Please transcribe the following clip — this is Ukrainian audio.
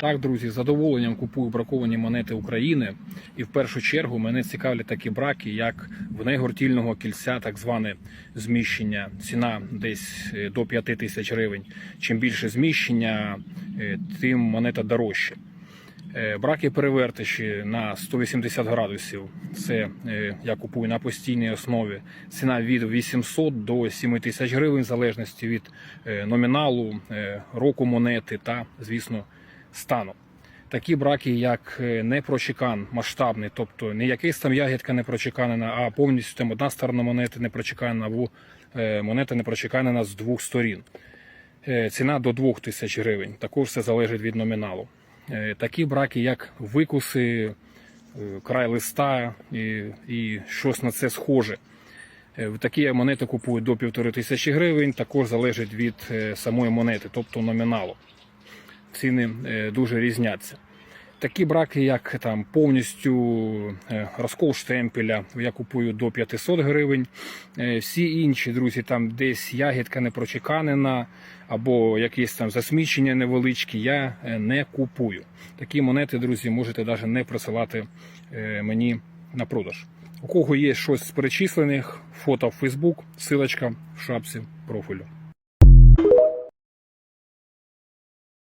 Так, друзі, з задоволенням купую браковані монети України, і в першу чергу мене цікавлять такі браки, як в негортільного кільця, так зване зміщення. Ціна десь е, до 5 тисяч гривень. Чим більше зміщення, е, тим монета дорожча. Е, Браки перевертиші на 180 градусів. Це я купую на постійній основі. Ціна від 800 до 7 тисяч гривень, в залежності від номіналу, року монети та, звісно, стану. Такі браки, як е, непрочекан масштабний, тобто не якийсь там ягідка не прочеканена, а повністю там одна сторона монети не прочеканена, або е, монета не прочеканена з двох сторін. Е, Ціна до 2000 гривень. Також все залежить від номіналу. Такі браки, як викуси, край листа і, і щось на це схоже. Такі монети купують до 1500 гривень, також залежить від самої монети, тобто номіналу. Ціни е, дуже різняться. Такі браки, як там повністю е, розкол штемпеля, я купую до 500 гривень. Е, Всі інші, друзі, там десь ягідка не прочеканена або якісь там засмічення невеличкі, я не купую. Такі монети, друзі, можете навіть не присилати мені на продаж. У кого є щось з перечислених, фото в Facebook, силочка в шапці профілю.